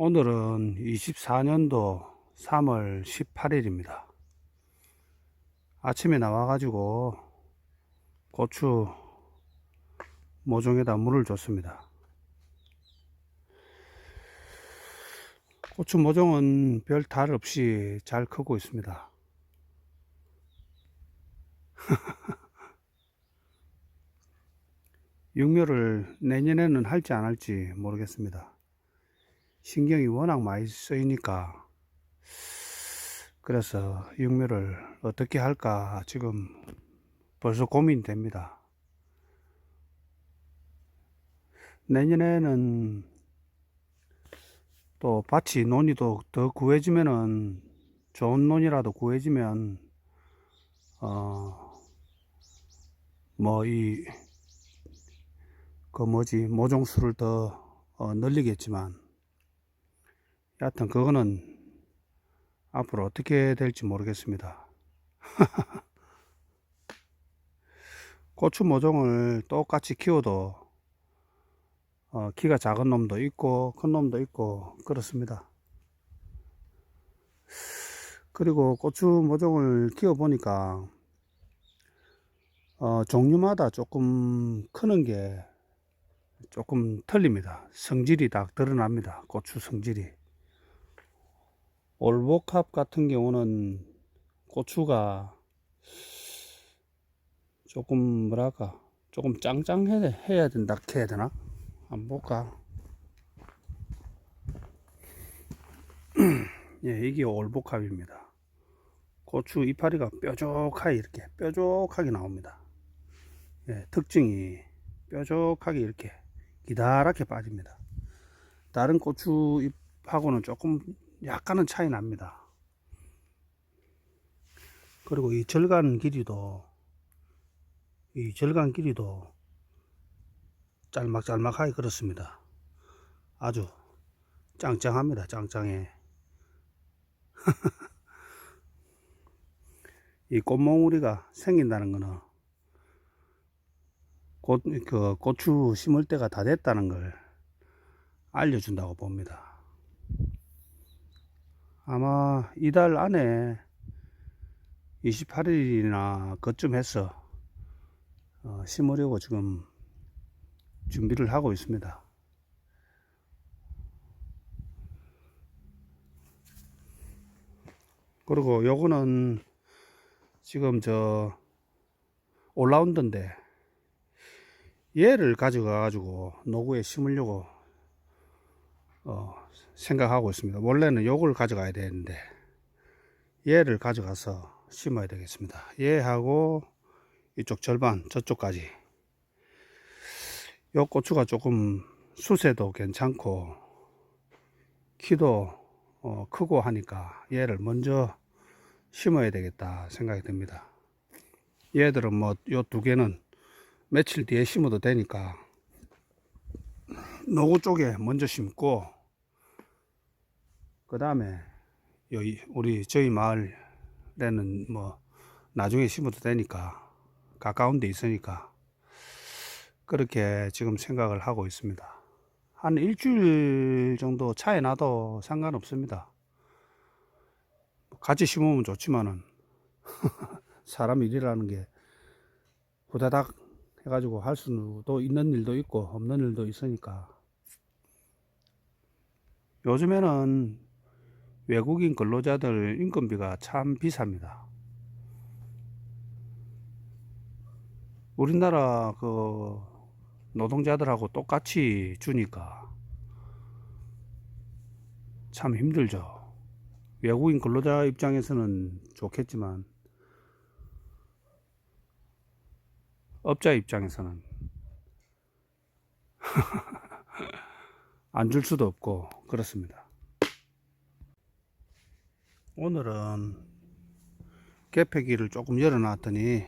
오늘은 24년도 3월 18일입니다. 아침에 나와가지고 고추 모종에다 물을 줬습니다. 고추 모종은 별 탈 없이 잘 크고 있습니다. 육묘를 내년에는 할지 안 할지 모르겠습니다. 신경이 워낙 많이 쓰이니까 그래서 육묘를 어떻게 할까 지금 벌써 고민됩니다. 내년에는 또 밭이 논이 더, 더 구해지면은 좋은 논이라도 구해지면 어 뭐 이 그 뭐지 모종수를 더 어, 늘리겠지만 여하튼 그거는 앞으로 어떻게 될지 모르겠습니다. 고추 모종을 똑같이 키워도 어, 키가 작은 놈도 있고 큰 놈도 있고 그렇습니다. 그리고 고추 모종을 키워 보니까 어, 종류마다 조금 크는 게 조금 틀립니다. 성질이 딱 드러납니다. 고추 성질이. 올복합 같은 경우는 고추가 조금 뭐랄까 조금 짱짱해야 된다 해야 되나? 한번 볼까? 예, 이게 올복합입니다. 고추 이파리가 뾰족하게 이렇게 뾰족하게 나옵니다. 예, 특징이 뾰족하게 이렇게 기다랗게 빠집니다. 다른 고추 잎하고는 조금 약간은 차이 납니다. 그리고 이 절간 길이도 이 절간 길이도 짤막짤막하게 그렇습니다. 아주 짱짱합니다. 짱짱해. 이 꽃몽우리가 생긴다는 거는 고, 그 고추 심을 때가 다 됐다는 걸 알려준다고 봅니다. 아마 이달 안에 28일이나 그쯤 해서 어, 심으려고 지금 준비를 하고 있습니다. 그리고 요거는 지금 저 올라운드인데 얘를 가져가 가지고 노구에 심으려고 어, 생각하고 있습니다. 원래는 요걸 가져가야 되는데 얘를 가져가서 심어야 되겠습니다. 얘하고 이쪽 절반 저쪽까지 요 고추가 조금 수세도 괜찮고 키도 어, 크고 하니까 얘를 먼저 심어야 되겠다 생각이 듭니다. 얘들은 뭐 요 두 개는 며칠 뒤에 심어도 되니까 노구 쪽에 먼저 심고 그 다음에 여기 우리 저희 마을에는 뭐 나중에 심어도 되니까 가까운 데 있으니까 그렇게 지금 생각을 하고 있습니다. 한 일주일 정도 차이 나도 상관없습니다. 같이 심으면 좋지만은 사람 일이라는 게 후다닥 해가지고 할 수도 있는 일도 있고 없는 일도 있으니까 요즘에는 외국인 근로자들 인건비가 참 비쌉니다. 우리나라 그 노동자들하고 똑같이 주니까 참 힘들죠. 외국인 근로자 입장에서는 좋겠지만 업자 입장에서는 안 줄 수도 없고 그렇습니다. 오늘은 개폐기를 조금 열어놨더니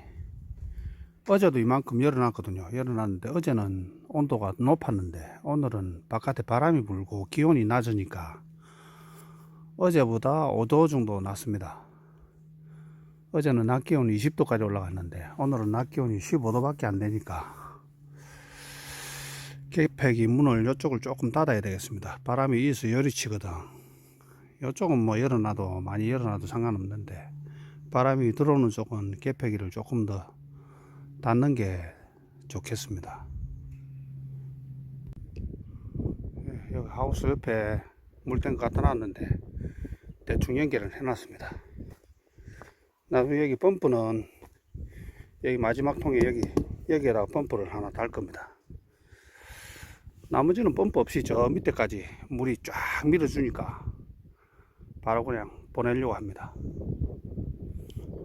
어제도 이만큼 열어놨거든요. 열어놨는데 어제는 온도가 높았는데 오늘은 바깥에 바람이 불고 기온이 낮으니까 어제보다 5도 정도 낮습니다. 어제는 낮 기온 20도까지 올라갔는데 오늘은 낮 기온이 15도밖에 안 되니까 계팩이 문을 이쪽을 조금 닫아야 되겠습니다. 바람이 이어서 열이 치거든. 이쪽은 뭐 열어놔도 많이 열어놔도 상관없는데 바람이 들어오는 쪽은 계팩이를 조금 더 닫는 게 좋겠습니다. 예, 여기 하우스 옆에 물탱크 갖다 놨는데 대충 연결을 해놨습니다. 나중에 여기 펌프는 여기 마지막 통에 여기 여기에다가 펌프를 하나 달 겁니다. 나머지는 펌프 없이 저 밑에까지 물이 쫙 밀어주니까 바로 그냥 보내려고 합니다.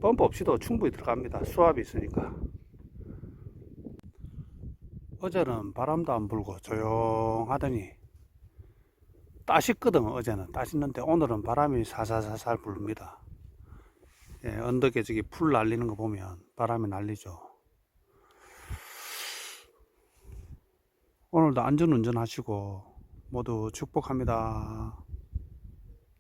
펌프 없이도 충분히 들어갑니다. 수압이 있으니까. 어제는 바람도 안 불고 조용하더니 따숩거든 어제는 따숩는데 오늘은 바람이 사사사살 불립니다. 예, 언덕에 저기 풀 날리는 거 보면 바람이 날리죠. 오늘도 안전 운전 하시고 모두 축복합니다.